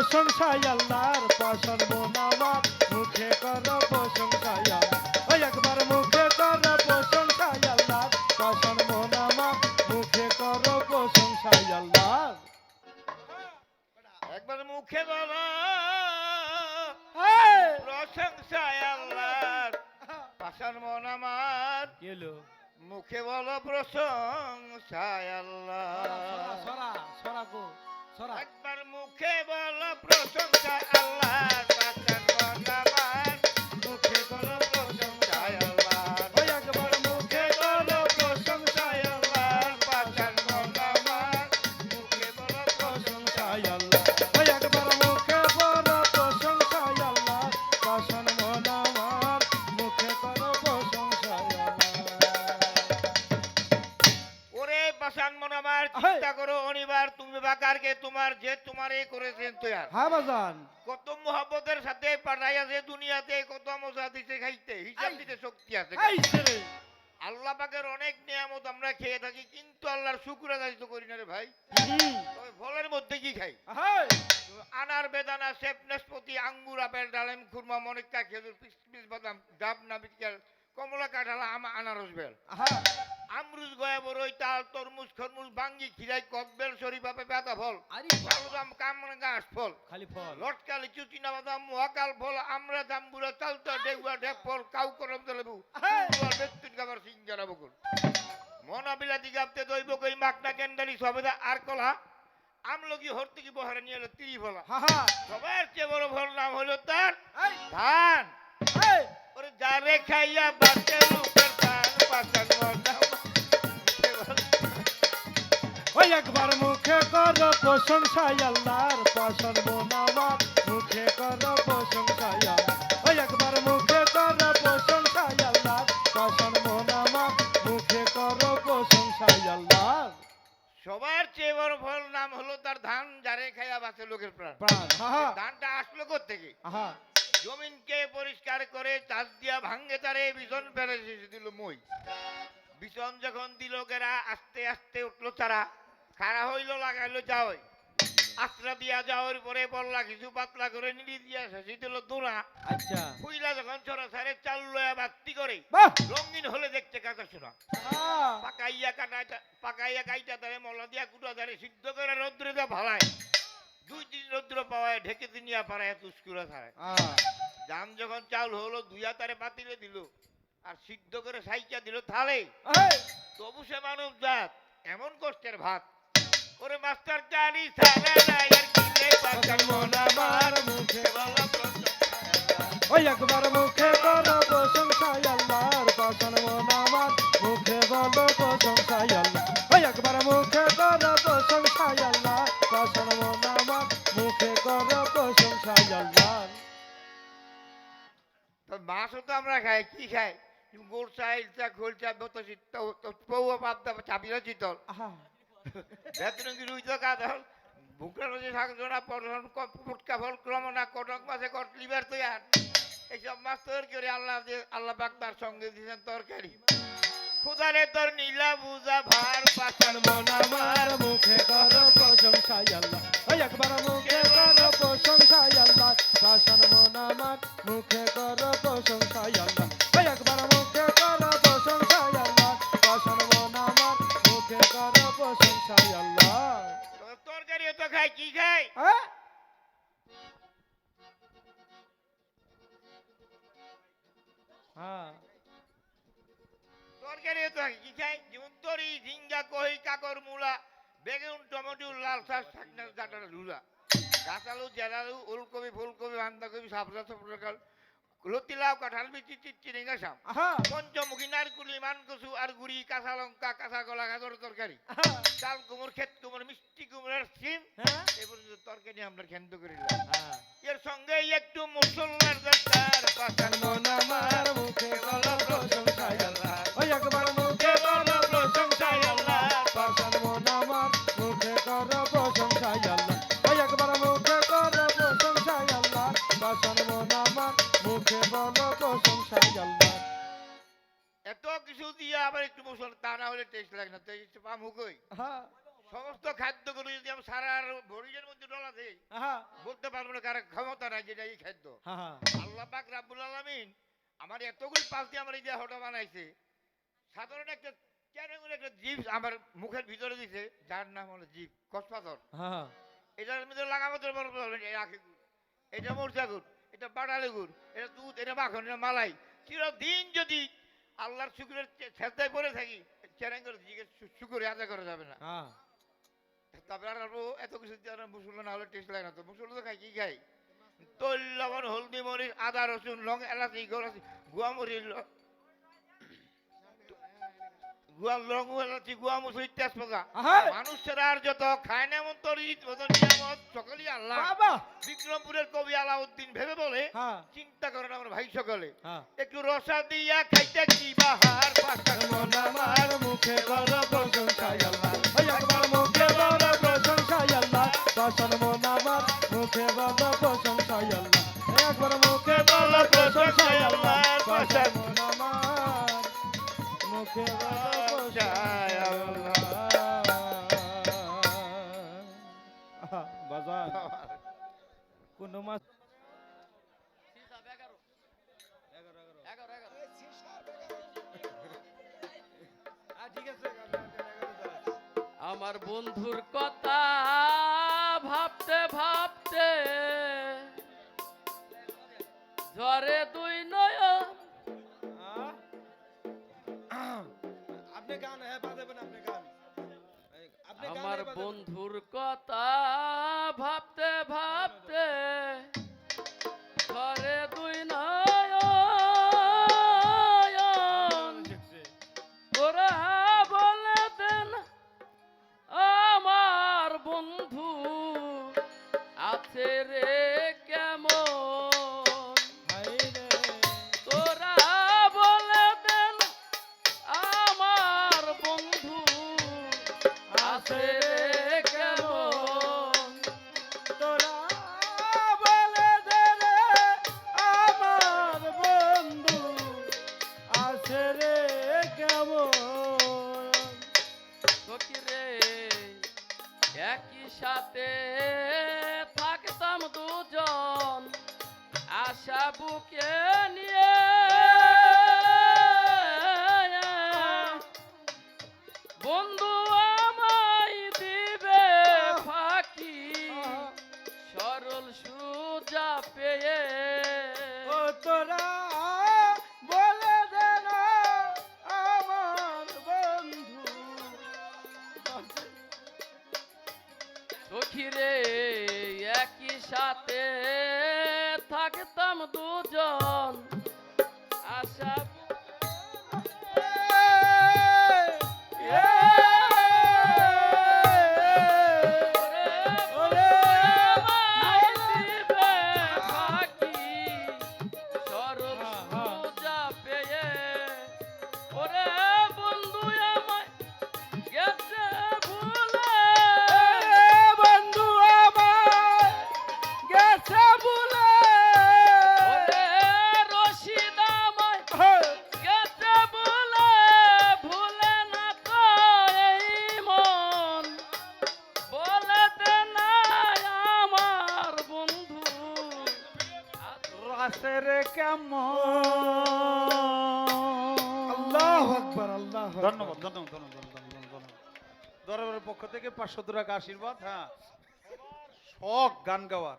প্রশংসায় আল্লাহর পাশন মোনামার মুখে কর প্রশংসায় ওই একবার মুখে কর প্রশংসায় আল্লাহর পাশন মোনামার মুখে কর প্রশংসায় আল্লাহর একবার মুখে বলো। এই! প্রশংসায় আল্লাহর। পাশার মন আমার মুখে বলো প্রশংসায় আল্লাহ। সরা সরা গো। একবার মুখে বলো প্রশংসা আল্লাহর চিন্তা করো অনিবার তুমি বাকারকে তোমার যে তোমারে করেছেন তোয়ার। হ্যাঁ বাজান। কত মোহাব্বতের সাথে পাঠাইয়া যে দুনিয়াতে কত মজা দিতে খাইতে হিসাব দিতে শক্তি আছে আল্লাহ পাকের অনেক নিয়ামত আমরা খেয়ে থাকি কিন্তু আল্লাহর শুকুর আদায় তো করি না রে ভাই। তবে ফলের মধ্যে কি খাই? আনার বেদানা সেপ নাশপাতি আঙ্গুর আপেল ডালিম খুরমা মনিকা খেজুর পিস পিস বাদাম ডাব নাবিকার কমলা কাঁঠাল আম আনারস বেল। হ্যাঁ। আমরুজ গয়া বরই তাল তরমুজ খরমুজ বাঙ্গি খিরাই ককবেল শরীফা পেঁপা ফল। আরে কালোদাম কামরাঙ্গা গাছ ফল। খালি ফল। লটকা লিচু চিনা বাদাম মহাকাল ফল আমরা জাম্বুরা চালতা ডেগুয়া ঢেপ ফল কাউ করম লেবু হ্যাঁ। বেতুন খাবার সিঙ্গারা বকুল মনা বিলাতি গাপতে দইব কই মাকনা কেন্দালি সবেদা আর কলা আমলকি হর্তিকি বহারে নিয়ে এলো তিরি ফলা। সবার চেয়ে বড় ফল নাম হলো তার ধান। ওরে যারে খাইয়া বাঁচে লোকের ধান মনা ওই একবার মুখে কর প্রশংসায় আল্লাহর পাশন মোনামার মুখে কর প্রশংসায় আল্লাহ। ওই একবার মুখে কর প্রশংসায় আল্লাহর পাশন মোনামার মুখে কর প্রশংসায় আল্লাহর। সবার চেয়ে বড় ফল নাম হলো তার ধান যারে খাইয়া বাঁচে লোকের প্রাণ। ধানটা আসলো থেকে হা জমিনকে পরিষ্কার করে চাষ দিয়া ভাঙ্গে তারে বিছন ফেলে দিল মই। বিছন যখন দিল গেরা আস্তে আস্তে উঠল তারা। খাড়া হইল লাগাইলো যাওই। আশ্রা দিয়া যাওয়ার পরে বললা কিছু পাতলা করে নিড়ি দিয়া শেষে দিল দোনা আচ্ছা। ফুইলা যখন ছড়া সারে চাল লয়া বাত্তি করে রঙিন হলে দেখতে কাঁচা শোনা পাকাইয়া কাটা পাকাইয়া কাইটা তারে মলা দিয়া কুটা তারে সিদ্ধ করে রৌদ্রে দেওয়া ভালায়। দুই দিন রৌদ্র পাওয়ায় ঢেকে দিনিয়া পাড়ায় তুস্কুরা হ্যাঁ ধান যখন চাল হলো দুইয়া তারে পাতিলে দিল আর সিদ্ধ করে সাইচা দিল থালে। তবু সে মানব জাত এমন কষ্টের ভাত। ওরে মাস্টার জানি সারা নাই আর কিলে পাকার মন আমার মুখে বলা ওই একবার মুখে কর প্রশংসায় আল্লাহর পাশন মোনামার মুখে বল প্রশংসায় আল্লাহ। ওই একবার মুখে কর প্রশংসায় আল্লাহ পাশন মোনামার মুখে কর প্রশংসায় আল্লাহ তো মাছও তো আমরা খাই কি খাই? গোলচা ইলচা খোলচা বতো চিত্ত পৌয়া পাবদা চাবিরা চিতল আহা বেতনকি রুইতো কাদল বুকের মধ্যে শাক জোড়া পড়ন ফুটকা ফল ক্রমনা কটক মাছে কট লিভার আর এইসব মাছ তৈরি করে আল্লাহ আল্লাহ পাক তার সঙ্গে দিয়েছেন তরকারি। খুদারে তোর নীলা বুঝা ভার তরকারিও তো খাই কি খাই? হ্যাঁ? হ্যাঁ। তরকারিও তো খাই কি খাই? তরি ঝিঙ্গা কহি কাকর মূলা বেগুন টমেটো লাল শাক শাকনা ডাটার ঝুলা কাঁচালু জেলালু ওলকপি ফুলকপি বাঁধাকপি সাপলা সপরকাল লতিলাও কাঁঠাল বিচি সাপ আহা পঞ্চমুখী নারকুলি মানকসু আর গুড়ি কাঁচা লঙ্কা কাঁচা কলা গাজর তরকারি চাল কুমড় ক্ষেত কুমড় মিষ্টি কুমড়ের সিম এই পর্যন্ত তরকারি আমরা খেন্দ করিলাম এর সঙ্গে একটু মুসলমার দরকার পাশান মন আমার মুখে আল্লাহ ওই একবার মুখে কর প্রশংসায় আল্লাহ পাশান মন আমার মুখে আল্লাহ ওই একবার মুখে আল্লাহ পাশান মন বল আল্লাহ এত কিছু দিয়ে আবার একটু মুসল তা না হলে টেস্ট লাগে না তো এই পাম হুকই হ্যাঁ। সমস্ত খাদ্যগুলো যদি আমি সারা ভরিজের মধ্যে ডলা দেই বলতে পারব না কারও ক্ষমতা নাই যেটা এই খাদ্য। হা হা আল্লাহ পাক রাব্বুল আলামিন আমার এতগুলি পাশ দিয়ে আমার এই দেহটা বানাইছে। সাধারণ একটা কেন একটা জীব আমার মুখের ভিতরে দিছে যার নাম হলো জীব কসপাথর। এটার মধ্যে লাগাবো তোর বড় এটা মরচা গুড়। এটা বাটা গুড় এটা দুধ এটা মাখন এটা মালাই। চিরদিন যদি আল্লাহর শুকুরের ছেদায় পড়ে থাকি চ্যালেঞ্জ করে শুকুরে আদায় করা যাবে না। হ্যাঁ। তারপরে আর এত কিছু মুসলমান না হলে টেস্ট লাগে না তো। মুসলমান তো খাই কি খাই তৈল লবণ হলদি মরিচ আদা রসুন লং এলাচি গলাচি গুয়া মরিচ গুয়া লং গুয়া তেজপাতা আহা! মানুষের আর যত খায় না এমন তরিত মতো নিয়ামত সকলই আল্লাহ। বাবা! বিক্রমপুরের কবি আলাউদ্দিন ভেবে বলে হ্যাঁ চিন্তা করেন আমার ভাই সকলে। হ্যাঁ একটু রসা দিয়া খাইতে কি বাহার মন আমার মুখে বড় আমার বন্ধুর কথা ভাবতে ভাবতে ঝরে দুই নয়ন। আপনি গান হ্যাঁ বাজাবেন আপনি গান। আমার হ্যাঁ বন্ধুর কথা ভাবতে ভাবতে সাথে থাকতাম দুজন আশা বুকে নিয়ে সখী রে একই সাথে থাকতাম দুজন। রাসের কেমন? আল্লাহ আকবার আল্লাহ ধন্যবাদ ধন্যবাদ ধন্যবাদ ধন্যবাদ দরবারের পক্ষ থেকে পাঁচশো টাকা আশীর্বাদ হ্যাঁ। শখ গান গাওয়ার।